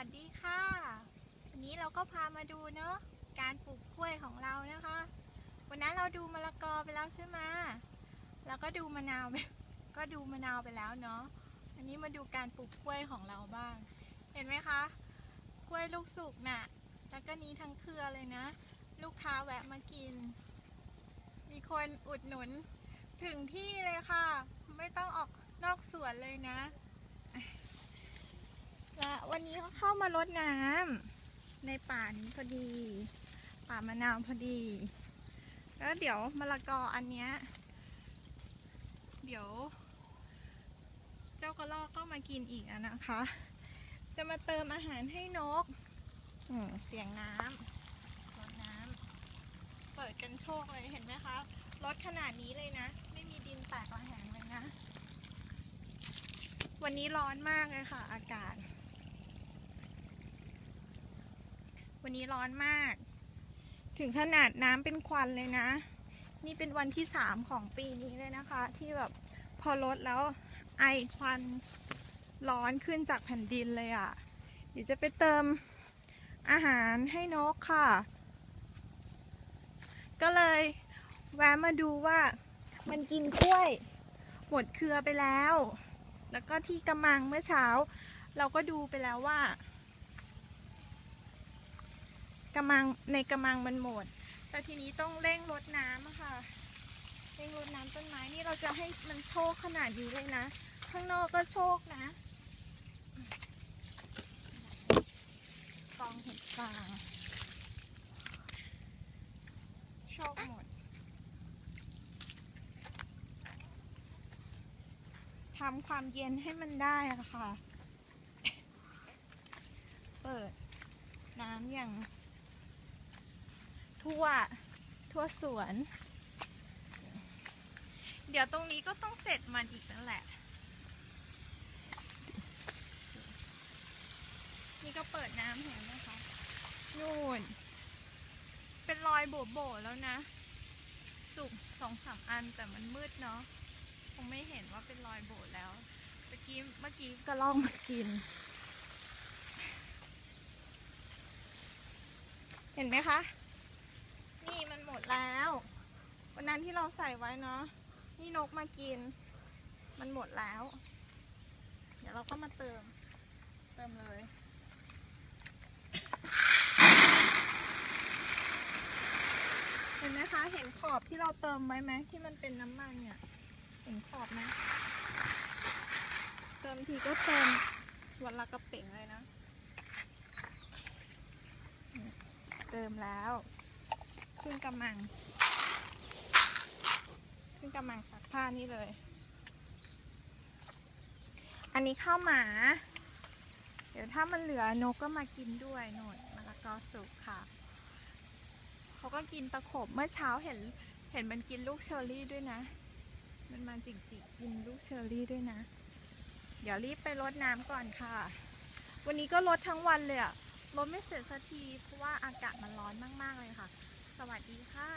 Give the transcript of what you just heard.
วัสดีค่ะ วันนี้เราก็พามาดูเนอะการปลูกกล้วยของเรานะคะ วันนั้นเราดูมะละกอไปแล้วใช่ไหมแล้วก็ดูมะนาวไปก็ดูมะนาวไปแล้วเนาะอันนี้มาดูการปลูกกล้วยของเราบ้าง เห็นไหมคะกล้วยลูกสุกน่ะแล้วก็นี้ทั้งเครือเลยนะ ลูกค้าแวะมากิน มีคนอุดหนุนถึงที่เลยค่ะ ไม่ต้องออกนอกสวนเลยนะ วันนี้เขาเข้ามารดน้ำในป่านี้พอดี ป่ามะนาวพอดี แล้วเดี๋ยวมะละกออันเนี้ยเดี๋ยว เจ้ากระรอกก็มากินอีกอะนะคะ จะมาเติมอาหารให้นกอืเสียงน้ำรดน้ำเปิดกันโชคเลยเห็นไหมคะรดขนาดนี้เลยนะ ไม่มีดินแตกระแหงเลยนะ วันนี้ร้อนมากเลยค่ะ อากาศ วันนี้ร้อนมาก ถึงขนาดน้ำเป็นควันเลยนะ นี่เป็นวันที่สามของปีนี้เลยนะคะ ที่แบบพอลดแล้วไอควันร้อนขึ้นจากแผ่นดินเลยอะ่ะ เดี๋ยวจะไปเติมอาหารให้นกค่ะ ก็เลยแวะมาดูว่ามันกินกล้วย หมดเครือไปแล้ว แล้วก็ที่กระมังเมื่อเช้า เราก็ดูไปแล้วว่า ระมังในกระมังมันหมด แต่ทีนี้ต้องเร่งรดน้ำค่ะ เร่งรดน้ำต้นไม้นี่เราจะให้มันโชคขนาดนี้เลยนะ ข้างนอกก็โชคนะกองเห็ดฟางโชคหมดทำความเย็นให้มันได้ค่ะ เปิดน้ำอย่าง ทั่วทั่วสวน เดี๋ยวตรงนี้ก็ต้องเสร็จมันอีกนั่นแหละ นี่ก็เปิดน้ำเห็นไหมคะนู่น เป็นรอยโบๆแล้วนะ สุกสองสามอันแต่มันมืดเนาะคงไม่เห็นว่าเป็นรอยโบดแล้วเมื่อกี้เมื่อกี้ก็ล่องมากิน เห็นไหมคะ นี่มันหมดแล้วันที่เราใส่ไว้เนาะนี่นกมากิน มันหมดแล้ว เดี๋ยวเราก็มาเติม เติมเลยเห็นไหมคะ เห็นขอบที่เราเติมไว้ไหมที่มันเป็นน้ำมันเนี่ย เห็นขอบไหมเติมทีก็เติมวันละกระเป๋งเลยนะ เติมแล้ว ขึ้นกำมัง ขึ้นกำมังซักผ้านี่เลย อันนี้ข้าวหมา เดี๋ยวถ้ามันเหลือนกก็มากินด้วยหน่อยมะละกอสุกค่ะ เขาก็กินตะขบเมื่อเช้าเห็นเห็นมันกินลูกเชอร์รี่ด้วยนะ มันมาจิกจิกกินลูกเชอร์รี่ด้วยนะ เดี๋ยวรีบไปรดน้ำก่อนค่ะ วันนี้ก็รดทั้งวันเลยอะรดไม่เสร็จสักทีเพราะว่าอากาศมันร้อนมาก ๆ เลยค่ะ สวัสดีค่ะ